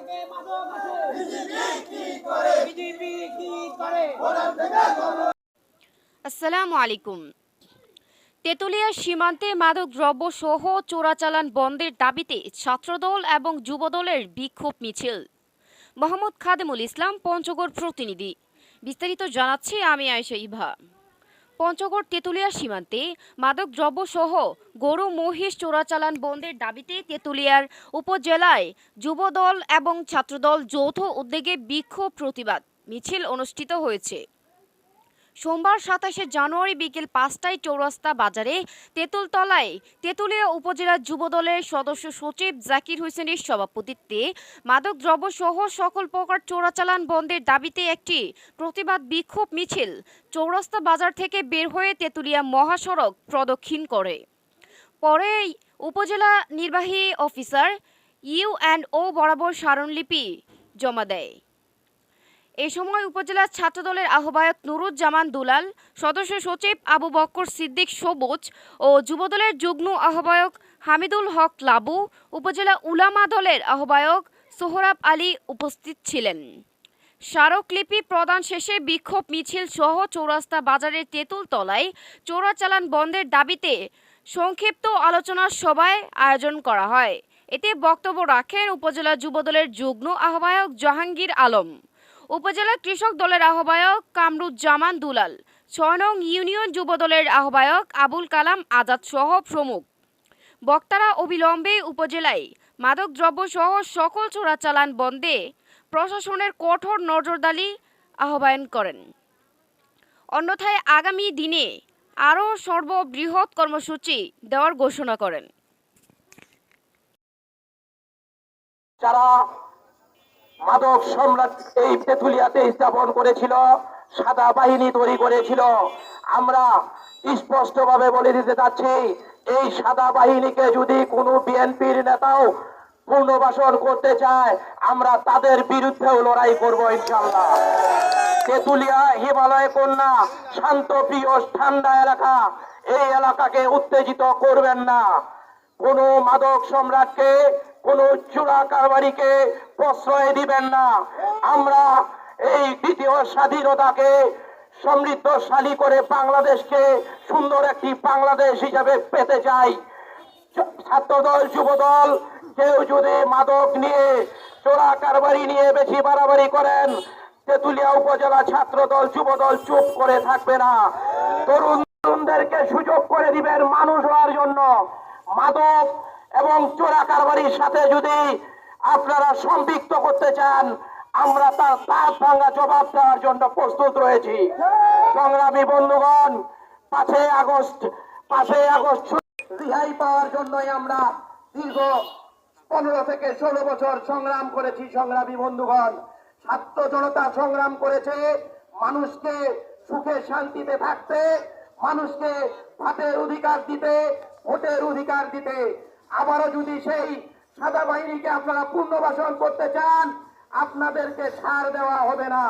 থেকে মাদক আছে। বিজেপি কি করে? আসসালামু আলাইকুম। তেতুলিয়া সীমান্তে মাদক দ্রব্য সহ চোরাচালান বন্ধের দাবিতে ছাত্রদল এবং যুবদলের বিক্ষোভ মিছিল। মোহাম্মদ খাদেমুল ইসলাম পঞ্চগড় প্রতিনিধি। বিস্তারিত জানাচ্ছি আমি আয়েশা ইভা পঞ্চগড় তেতুলিয়া সীমান্তে মাদক দ্রব্য সহ গরু, মহিষ চোরাচালান বন্ধের দাবিতে তেঁতুলিয়ার উপজেলায় যুবদল এবং ছাত্রদল যৌথ উদ্যোগে বিক্ষোভ প্রতিবাদ। মিছিল অনুষ্ঠিত হয়েছে। সোমবার সাতাশে জানুয়ারি বিকেল পাঁচটায় চৌরাস্তা বাজারে তেঁতুলতলায় তেঁতুলিয়া উপজেলা যুবদলের সদস্য সচিব জাকির হোসেনের সভাপতিত্বে মাদক দ্রব্য সহ সকল প্রকার চোরাচালান বন্ধের দাবিতে একটি প্রতিবাদ বিক্ষোভ মিছিল চৌরাস্তা বাজার থেকে বের হয়ে তেঁতুলিয়া মহাসড়ক প্রদক্ষিণ করে। পরে উপজেলা নির্বাহী অফিসার ইউ অ্যান্ড ও বরাবর স্মারণলিপি জমা দেয়। এ সময় উপজেলা ছাত্রদলের আহ্বায়ক নুরুজ্জামান দুলাল, সদস্য সচিব আবু বক্কর সিদ্দিক সবুজ ও যুবদলের যুগ্ম আহ্বায়ক হামিদুল হক লাবু, উপজেলা উলামা দলের আহ্বায়ক সোহরাব আলী উপস্থিত ছিলেন। স্মারকলিপি প্রদান শেষে বিক্ষোভ মিছিল সহ চৌরাস্তা বাজারের তেঁতুল তলায় চোরাচালান বন্ধের দাবিতে সংক্ষিপ্ত আলোচনা সভায় আয়োজন করা হয়। এতে বক্তব্য রাখেন উপজেলা যুবদলের যুগ্ম আহ্বায়ক জাহাঙ্গীর আলম। উপজেলা কৃষক দলের আহ্বায়ক কামরুজ্জামান দুলাল, ছয় নং ইউনিয়ন যুবদলের আহ্বায়ক আবুল কালাম আজাদ সহ প্রমুখ। বক্তারা অবিলম্বে উপজেলায় মাদকদ্রব্য সহ সকল চোরাচালান বন্ধে প্রশাসনের কঠোর নজরদারি আহ্বান করেন। অন্যথায় আগামী দিনে আরও সর্ববৃহৎ কর্মসূচি দেওয়ার ঘোষণা করেন। যারা মাদক সম্রাট এই তেঁতুলিয়াতে স্থাপন করেছিল, সাদা বাহিনী তৈরি করেছিল। আমরা স্পষ্টভাবে বলে দিতে চাচ্ছি, এই সাদা বাহিনীকে যদি কোনো বিএনপির নেতাও পুনর্বাসন করতে চায়, আমরা তাদের বিরুদ্ধেও লড়াই করব ইনশাল্লাহ তেঁতুলিয়া, হিমালয় কন্যা, শান্ত, প্রিয়, ঠান্ডা এলাকা, এই এলাকাকে উত্তেজিত করবেন না। কোন মাদক সম্রাটকে, কোন চূড়া কারবারিকে প্রশ্রয় দিবেন না। আমরা এই দ্বিতীয় স্বাধীনতাকে সমৃদ্ধশালী করে বাংলাদেশকে সুন্দর একটি বাংলাদেশ হিসাবে পেতে চাই। ছাত্রদল, যুবদল, কেউ যদি মাদক নিয়ে, চোরা কারবারি নিয়ে বেশি বাড়াবাড়ি করেন, তেতুলিয়া উপজেলা ছাত্রদল, যুবদল চুপ করে থাকবে না। তরুণ তরুণদেরকে সুযোগ করে দিবেন মানুষ হওয়ার জন্য। মাদক এবং চোরা কারবারির সাথে যদি আপনারা সম্পৃক্ত করতে চান, আমরা তার তার ভাঙ্গা জবাব দেওয়ার জন্য প্রস্তুত রয়েছি। সংগ্রামী বন্ধুগণ, পাঁচই আগস্ট পাঁচই আগস্ট রিহাই পাওয়ার জন্যই আমরা দীর্ঘ পনেরো থেকে ষোলো বছর সংগ্রাম করেছি, সংগ্রামী বন্ধুগণ। ছাত্র জনতা সংগ্রাম করেছে, মানুষকে সুখে শান্তিতে থাকতে, মানুষকে ভাতের অধিকার দিতে, ভোটের অধিকার দিতে। আবারও যদি সেই সাদা বাহিনীকে আপনারা পুনর্বাসন করতে চান আপনাদেরকে ছাড় দেওয়া হবে না।